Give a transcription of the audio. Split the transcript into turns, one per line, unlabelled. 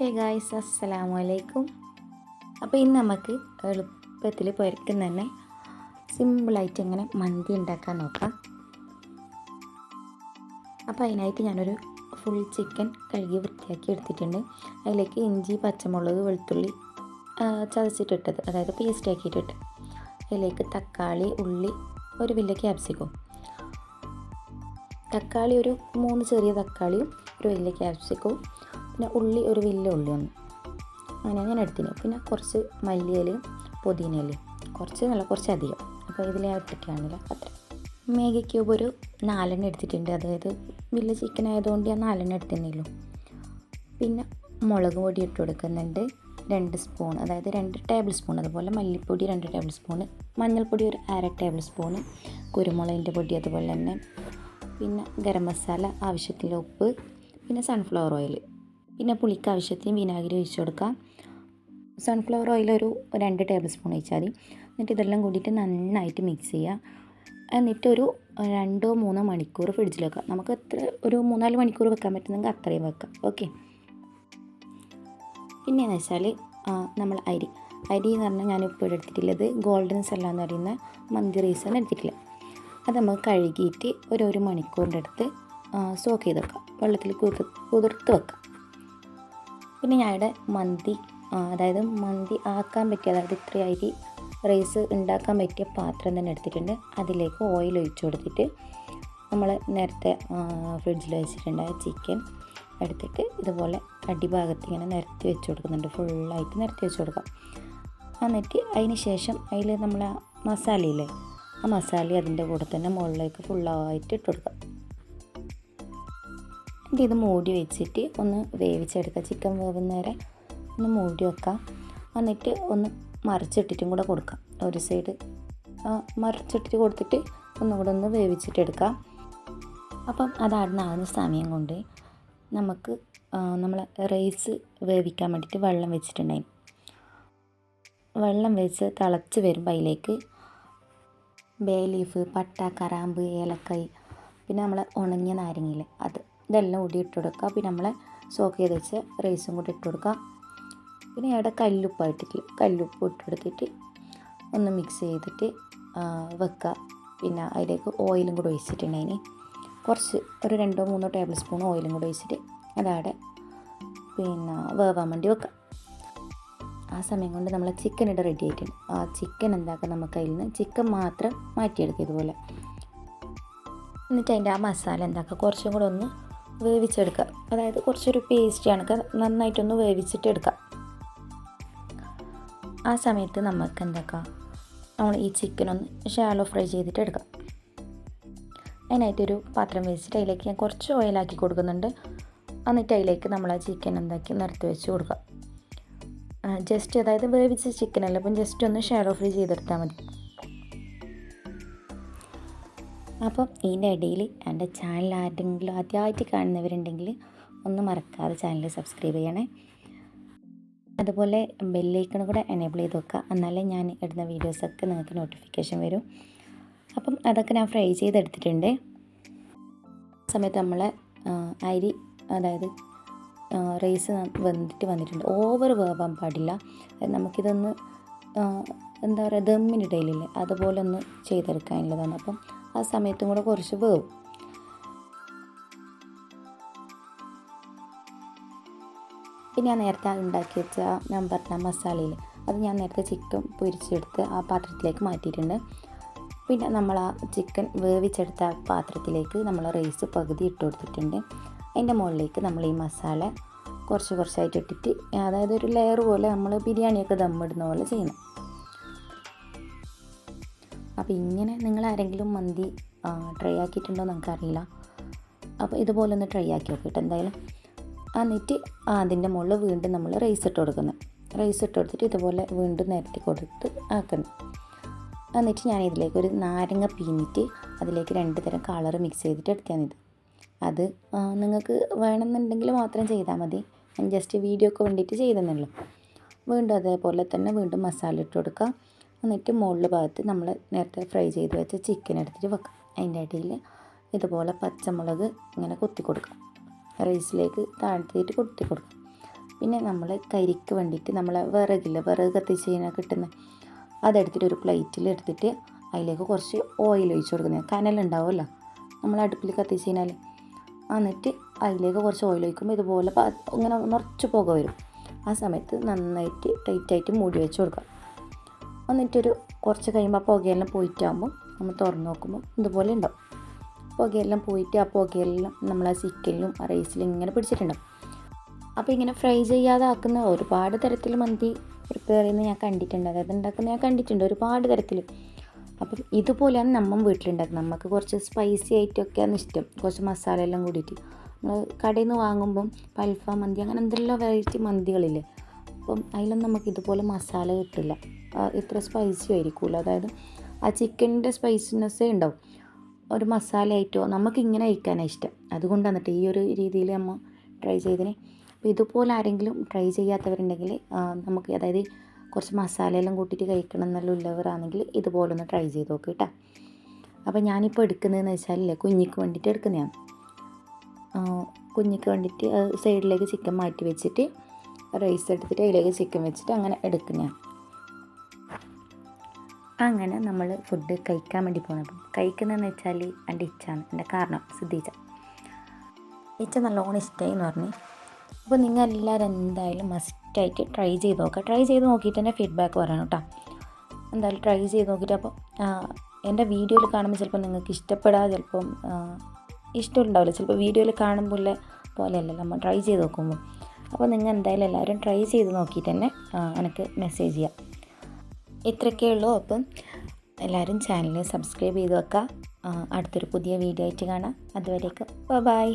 Hey guys അസ്സലാമു അലൈക്കും അപ്പോൾ ഇന്ന് നമുക്ക് എളുപ്പത്തിൽ പുരക്കുന്ന തന്നെ സിമ്പിളായിട്ട് എങ്ങനെ മന്തി ഉണ്ടാക്കാൻ നോക്കാം. അപ്പോൾ അതിനായിട്ട് ഞാനൊരു ഫുൾ ചിക്കൻ കഴുകി വൃത്തിയാക്കി എടുത്തിട്ടുണ്ട്. അതിലേക്ക് ഇഞ്ചി പച്ചമുളക് വെളുത്തുള്ളി ചതച്ചിട്ടിട്ടത് അതായത് പേസ്റ്റ് ആക്കിയിട്ടിട്ട്. അതിലേക്ക് തക്കാളി ഉള്ളി ഒരു വലിയ ക്യാപ്സിക്കും തക്കാളി ഒരു മൂന്ന് ചെറിയ തക്കാളിയും ഒരു വലിയ ക്യാപ്സിക്കവും പിന്നെ ഉള്ളി ഒരു വലിയ ഉള്ളി ഒന്ന്. അങ്ങനെ ഞാൻ എടുത്തിന്. പിന്നെ കുറച്ച് മല്ലിയിലയും പുതിനയിലയും. കുറച്ച് നല്ല കുറച്ച് അധികം. അപ്പോൾ ഇതിൽ ഇട്ടിട്ടാണില്ല അത്ര. മേഗി ക്യൂബ് ഒരു നാലെണ്ണം എടുത്തിട്ടുണ്ട്. അതായത് വലിയ ചിക്കൻ ആയതുകൊണ്ട് ഞാൻ നാലെണ്ണം എടുത്തിരുന്നുള്ളൂ പിന്നെ മുളക് പൊടി ഇട്ട് കൊടുക്കുന്നുണ്ട്. രണ്ട് സ്പൂൺ അതായത് രണ്ട് ടേബിൾ സ്പൂൺ അതുപോലെ മല്ലിപ്പൊടി രണ്ട് ടേബിൾ സ്പൂൺ മഞ്ഞൾപ്പൊടി ഒരു അര ടേബിൾ സ്പൂൺ കുരുമുളകിന്റെ പൊടി അതുപോലെ തന്നെ. പിന്നെ ഗരം മസാല ആവശ്യത്തിന് ഉപ്പ് പിന്നെ സൺഫ്ലവർ ഓയിൽ പിന്നെ പുളിക്ക് ആവശ്യത്തിന് വിനാഗിരി ഒഴിച്ച് കൊടുക്കാം സൺഫ്ലവർ ഓയിൽ ഒരു രണ്ട് ടേബിൾ സ്പൂൺ ഒഴിച്ചാൽ മതി. എന്നിട്ട് ഇതെല്ലാം കൂടിയിട്ട് നന്നായിട്ട് മിക്സ് ചെയ്യുക എന്നിട്ടൊരു രണ്ടോ മൂന്നോ മണിക്കൂർ ഫ്രിഡ്ജിൽ വെക്കുക. നമുക്ക് എത്ര ഒരു മൂന്നാൽ മണിക്കൂർ വെക്കാൻ പറ്റുന്നെങ്കിൽ അത്രയും വെക്കാം. ഓക്കെ പിന്നെയെന്ന് വെച്ചാൽ നമ്മൾ അരി. അരി എന്ന് പറഞ്ഞാൽ ഞാൻ ഇപ്പോൾ എടുത്തിട്ടുള്ളത് ഗോൾഡൻ സെല്ല എന്ന് പറയുന്ന മന്തി റൈസാണ് എടുത്തിട്ടില്ല. അത് നമുക്ക് കഴുകിയിട്ട് ഒരു ഒരു മണിക്കൂറിന്റെ അടുത്ത് സോക്ക് ചെയ്ത് വെക്കാം വെള്ളത്തിൽ കുതിർ കുതിർത്ത് വെക്കാം പിന്നെ ഞാൻ ഞാനിവിടെ മന്തി അതായത് മന്തി ആക്കാൻ പറ്റിയ അതായത് ഇത്ര അരി റൈസ് ഉണ്ടാക്കാൻ പറ്റിയ പാത്രം തന്നെ എടുത്തിട്ടുണ്ട്. അതിലേക്ക് ഓയിൽ ഒഴിച്ചു കൊടുത്തിട്ട് നമ്മൾ നേരത്തെ ഫ്രിഡ്ജിൽ വെച്ചിട്ടുണ്ടായ ചിക്കൻ എടുത്തിട്ട് ഇതുപോലെ അടിഭാഗത്ത് ഇങ്ങനെ നിരത്തി വെച്ച് കൊടുക്കുന്നുണ്ട്. ഫുള്ളായിട്ട് നിരത്തി വെച്ച് കൊടുക്കാം. എന്നിട്ട് അതിന് ശേഷം അതിൽ നമ്മൾ മസാലയില്ലേ ആ മസാല അതിന്റെ കൂടെ തന്നെ മുകളിലേക്ക് ഫുള്ളായിട്ട് ഇട്ട് കൊടുക്കാം. എന്നിട്ട് ഇത് മൂടി വെച്ചിട്ട് ഒന്ന് വേവിച്ചെടുക്കുക ചിക്കൻ വേവുന്നേരെ ഒന്ന് മൂടി വെക്കാം. എന്നിട്ട് ഒന്ന് മറിച്ചിട്ടിട്ടും കൂടെ കൊടുക്കാം. ഒരു സൈഡ് മറിച്ചിട്ടിട്ട് കൊടുത്തിട്ട് ഒന്നുകൂടെ ഒന്ന് വേവിച്ചിട്ടെടുക്കാം അപ്പം അതാടുന്നാകുന്ന സമയം കൊണ്ട് നമുക്ക് നമ്മൾ റൈസ് വേവിക്കാൻ വേണ്ടിയിട്ട് വെള്ളം വെച്ചിട്ടുണ്ടായി. വെള്ളം വെച്ച് തിളച്ച് വരുമ്പോൾ അതിലേക്ക് ബേ ലീഫ് പട്ട കറാമ്പ് ഏലക്കായ് പിന്നെ നമ്മൾ ഉണങ്ങിയ നാരങ്ങയില്ലേ അത് ഇതെല്ലാം കൂടി ഇട്ട് കൊടുക്കുക. പിന്നെ നമ്മൾ സോക്ക് ചെയ്ത് വെച്ച റൈസും കൂടി ഇട്ട് കൊടുക്കുക. പിന്നെ ഇവിടെ കല്ലുപ്പായിട്ടില്ല കല്ലുപ്പ് ഇട്ട് കൊടുത്തിട്ട് ഒന്ന് മിക്സ് ചെയ്തിട്ട് വെക്കുക. പിന്നെ അതിലേക്ക് ഓയിലും കൂടി ഒഴിച്ചിട്ടുണ്ടതിന് കുറച്ച് ഒരു രണ്ടോ മൂന്നോ ടേബിൾ സ്പൂൺ ഓയിലും കൂടി ഒഴിച്ചിട്ട് അതവിടെ പിന്നെ വേവാൻ വേണ്ടി വെക്കുക. ആ സമയം കൊണ്ട് നമ്മൾ ചിക്കൻ ഇവിടെ റെഡി ആയിട്ടുണ്ട്. ആ ചിക്കൻ എന്താക്കാം? നമുക്ക് അതിൽ നിന്ന് ചിക്കൻ മാത്രം മാറ്റിയെടുക്കുക ഇതുപോലെ. എന്നിട്ട് അതിന്റെ ആ മസാല എന്താക്കുക കുറച്ചും കൂടെ ഒന്ന് വേവിച്ചെടുക്കുക. അതായത് കുറച്ചൊരു പേസ്റ്റ് കണക്ക് നന്നായിട്ടൊന്ന് വേവിച്ചിട്ടെടുക്കുക ആ സമയത്ത് നമുക്ക് എന്താക്കാം? നമ്മൾ ഈ ചിക്കനൊന്ന് ഷാലോ ഫ്രൈ ചെയ്തിട്ട് എടുക്കാം അതിനായിട്ടൊരു പാത്രം വെച്ചിട്ട് അതിലേക്ക് ഞാൻ കുറച്ച് ഓയിലാക്കി കൊടുക്കുന്നുണ്ട്. എന്നിട്ട് അതിലേക്ക് നമ്മൾ ആ ചിക്കൻ എന്താക്കി നിർത്തി വെച്ച് കൊടുക്കുക. ജസ്റ്റ് അതായത് വേവിച്ച ചിക്കനല്ല അപ്പം ജസ്റ്റ് ഒന്ന് ഷാലോ ഫ്രൈ ചെയ്തെടുത്താൽ മതി. അപ്പം ഇതിന്റെ ഇടയിൽ എന്റെ ചാനൽ ആരെങ്കിലും ആദ്യമായിട്ട് കാണുന്നവരുണ്ടെങ്കിൽ ഒന്ന് മറക്കാതെ ചാനൽ സബ്സ്ക്രൈബ് ചെയ്യണേ. അതുപോലെ ബെല്ലൈക്കൺ കൂടെ എനേബിൾ ചെയ്ത് വെക്കുക. എന്നാലേ ഞാൻ ഇടുന്ന വീഡിയോസൊക്കെ നിങ്ങൾക്ക് നോട്ടിഫിക്കേഷൻ വരും. അപ്പം അതൊക്കെ ഞാൻ ഫ്രൈ ചെയ്തെടുത്തിട്ടുണ്ട്. സമയത്ത് നമ്മൾ അരി അതായത് റൈസ് വെന്തിട്ട് വന്നിട്ടുണ്ട്. ഓവർ വേവാൻ പാടില്ല. നമുക്കിതൊന്ന് എന്താ പറയുക ദമ്മിനിടയിലില്ലേ അതുപോലെ ഒന്ന് ചെയ്തെടുക്കാനുള്ളതാണ്. അപ്പം ആ സമയത്തും കൂടെ കുറച്ച് വേവും. പിന്നെ ഞാൻ നേരത്തെ ഉണ്ടാക്കി വെച്ച ഞാൻ പറഞ്ഞ മസാലയിൽ അത് ഞാൻ നേരത്തെ ചിക്കൻ പൊരിച്ചെടുത്ത് ആ പാത്രത്തിലേക്ക് മാറ്റിയിട്ടുണ്ട്. പിന്നെ നമ്മൾ ആ ചിക്കൻ വേവിച്ചെടുത്ത പാത്രത്തിലേക്ക് നമ്മൾ റൈസ് പകുതി ഇട്ട് കൊടുത്തിട്ടുണ്ട്. അതിന്റെ മുകളിലേക്ക് നമ്മൾ ഈ മസാല കുറച്ച് കുറച്ചായിട്ട് ഇട്ടിട്ട് അതായത് ഒരു ലെയർ പോലെ നമ്മൾ ബിരിയാണിയൊക്കെ ദമ്മിടുന്ന പോലെ ചെയ്യണം. അപ്പോൾ ഇങ്ങനെ നിങ്ങൾ ആരെങ്കിലും മന്തി ട്രൈ ആക്കിയിട്ടുണ്ടോ എന്ന് നമുക്കറിയില്ല അപ്പോൾ ഇതുപോലെ ഒന്ന് ട്രൈ ആക്കി നോക്കിയിട്ട് എന്തായാലും. എന്നിട്ട് അതിന്റെ മുകളിൽ വീണ്ടും നമ്മൾ റൈസ് ഇട്ട് കൊടുക്കുന്നത് റൈസ് ഇട്ട് കൊടുത്തിട്ട് ഇതുപോലെ വീണ്ടും നിരത്തി കൊടുത്ത് ആക്കുന്നത് എന്നിട്ട് ഞാൻ ഇതിലേക്ക് ഒരു നാരങ്ങ പിഴിഞ്ഞിട്ട് അതിലേക്ക് രണ്ട് തരം കളർ മിക്സ് ചെയ്തിട്ട് എടുത്താൽ ഇത്. അത് നിങ്ങൾക്ക് വേണമെന്നുണ്ടെങ്കിൽ മാത്രം ചെയ്താൽ മതി. ഞാൻ ജസ്റ്റ് വീഡിയോക്ക് വേണ്ടിയിട്ട് ചെയ്തെന്നുള്ളൂ. വീണ്ടും അതേപോലെ തന്നെ വീണ്ടും മസാല ഇട്ട് കൊടുക്കുക. എന്നിട്ട് മുകളിൽ ഭാഗത്ത് നമ്മൾ നേരത്തെ ഫ്രൈ ചെയ്ത് വെച്ച ചിക്കൻ എടുത്തിട്ട് വെക്കാം. അതിന്റെ ഇടയിൽ ഇതുപോലെ പച്ചമുളക് ഇങ്ങനെ കുത്തി കൊടുക്കാം. റൈസിലേക്ക് താഴ്ത്തിയിട്ട് കുത്തി കൊടുക്കാം. പിന്നെ നമ്മൾ കരിക്ക് വേണ്ടിയിട്ട് നമ്മളെ വിറകില്ല വിറക് കത്തിച്ച് കഴിഞ്ഞാൽ കിട്ടുന്ന? അതെടുത്തിട്ട് ഒരു പ്ലേറ്റിൽ എടുത്തിട്ട് അതിലേക്ക് കുറച്ച് ഓയിൽ ഒഴിച്ച് കൊടുക്കുന്നത്. കനലുണ്ടാവുമല്ലോ നമ്മൾ അടുപ്പിൽ കത്തിച്ച് കഴിഞ്ഞാൽ എന്നിട്ട് അതിലേക്ക് കുറച്ച് ഓയിൽ ഒഴിക്കുമ്പോൾ ഇതുപോലെ ഇങ്ങനെ നിറച്ച് പുക വരും. ആ സമയത്ത് നന്നായിട്ട് ടൈറ്റായിട്ട് മൂടി വെച്ച് കൊടുക്കുക എന്നിട്ടൊരു കുറച്ച് കഴിയുമ്പോൾ പുകയെല്ലാം പോയിട്ടാകുമ്പോൾ നമ്മൾ തുറന്ന് നോക്കുമ്പോൾ ഇതുപോലെ ഉണ്ടാവും. പുകയെല്ലാം പോയിട്ട് ആ പുകയെല്ലാം നമ്മൾ ആ ചിക്കനിലും ആ റൈസിലും ഇങ്ങനെ പിടിച്ചിട്ടുണ്ടാവും. അപ്പോൾ ഇങ്ങനെ ഫ്രൈ ചെയ്യാതെ ആക്കുന്ന ഒരുപാട് തരത്തിൽ മന്തി പ്രിപ്പയർ ചെയ്യുന്നത് ഞാൻ കണ്ടിട്ടുണ്ട്. അതായത് ഉണ്ടാക്കുന്നത് ഞാൻ കണ്ടിട്ടുണ്ട് ഒരുപാട് തരത്തിൽ. അപ്പം ഇതുപോലെയാണ് നമ്മൾ വീട്ടിലുണ്ടാക്കുന്നത്. നമുക്ക് കുറച്ച് സ്പൈസി ആയിട്ടൊക്കെയാണ് ഇഷ്ടം. കുറച്ച് മസാല എല്ലാം കൂടിയിട്ട്. നമ്മൾ കടയിൽ നിന്ന് വാങ്ങുമ്പം പൽഫ മന്തി അങ്ങനെ എന്തെല്ലാം വെറൈറ്റി മന്തികളില്ലേ. അപ്പം അതിലൊന്നും നമുക്ക് ഇതുപോലെ മസാല കിട്ടില്ല. ഇത്ര സ്പൈസി ആയിരിക്കുമല്ലോ അതായത് ആ ചിക്കന്റെ സ്പൈസിനെസ്സേ ഉണ്ടാവും. ഒരു മസാല ആയിട്ടോ നമുക്ക് ഇങ്ങനെ കഴിക്കാനാണ് ഇഷ്ടം അതുകൊണ്ടാണ് ഈ ഒരു രീതിയിൽ നമ്മൾ ട്രൈ ചെയ്തിനെ. അപ്പോൾ ഇതുപോലെ ആരെങ്കിലും ട്രൈ ചെയ്യാത്തവരുണ്ടെങ്കിൽ നമുക്ക് അതായത് കുറച്ച് മസാലയെല്ലാം കൂട്ടിയിട്ട് കഴിക്കണം എന്നുള്ള ഉള്ളവരാണെങ്കിൽ ഇതുപോലെ ഒന്ന് ട്രൈ ചെയ്ത് നോക്ക് കേട്ടോ അപ്പോൾ ഞാനിപ്പോൾ എടുക്കുന്നതെന്ന് വെച്ചാൽ കുഞ്ഞിക്ക് വേണ്ടിയിട്ട് എടുക്കുന്നതാണ്. കുഞ്ഞിക്ക് വേണ്ടിയിട്ട് സൈഡിലേക്ക് ചിക്കൻ മാറ്റി വെച്ചിട്ട് റൈസ് എടുത്തിട്ട് അതിലേക്ക് ചിക്കൻ വെച്ചിട്ട് അങ്ങനെ എടുക്കുന്നതാണ് അങ്ങനെ നമ്മൾ ഫുഡ് കഴിക്കാൻ വേണ്ടി പോകുന്നത് കഴിക്കുന്നതെന്ന് വെച്ചാൽ എന്റെ ഇച്ഛാണ്. എന്റെ കാരണം സിദ്ധീച്ച. ഇച്ച നല്ലോണം ഇഷ്ടമായി എന്ന് പറഞ്ഞു. അപ്പോൾ നിങ്ങൾ എല്ലാവരും എന്തായാലും മസ്റ്റായിട്ട് ട്രൈ ചെയ്ത് നോക്കുക ട്രൈ ചെയ്ത് നോക്കിയിട്ട് തന്നെ ഫീഡ്ബാക്ക് പറയണം കേട്ടോ എന്തായാലും ട്രൈ ചെയ്ത് നോക്കിയിട്ട് അപ്പോൾ എന്റെ വീഡിയോയിൽ കാണുമ്പോൾ ചിലപ്പോൾ നിങ്ങൾക്ക് ഇഷ്ടപ്പെടാ. ചിലപ്പം ഇഷ്ടമുണ്ടാവില്ല. ചിലപ്പോൾ വീഡിയോയിൽ കാണുമ്പോൾ പോലെയല്ല നമ്മൾ ട്രൈ ചെയ്ത് നോക്കുമ്പോൾ അപ്പോൾ നിങ്ങൾ എന്തായാലും എല്ലാവരും ട്രൈ ചെയ്ത് നോക്കിയിട്ട് തന്നെ എനിക്ക് മെസ്സേജ് ചെയ്യാം. ഇത്രയൊക്കെ ഉള്ളൂ. അപ്പം എല്ലാവരും ചാനൽ സബ്സ്ക്രൈബ് ചെയ്ത് വെക്കുക അടുത്തൊരു പുതിയ വീഡിയോ ആയിട്ട് കാണാം. അതുവരേക്കും ബൈ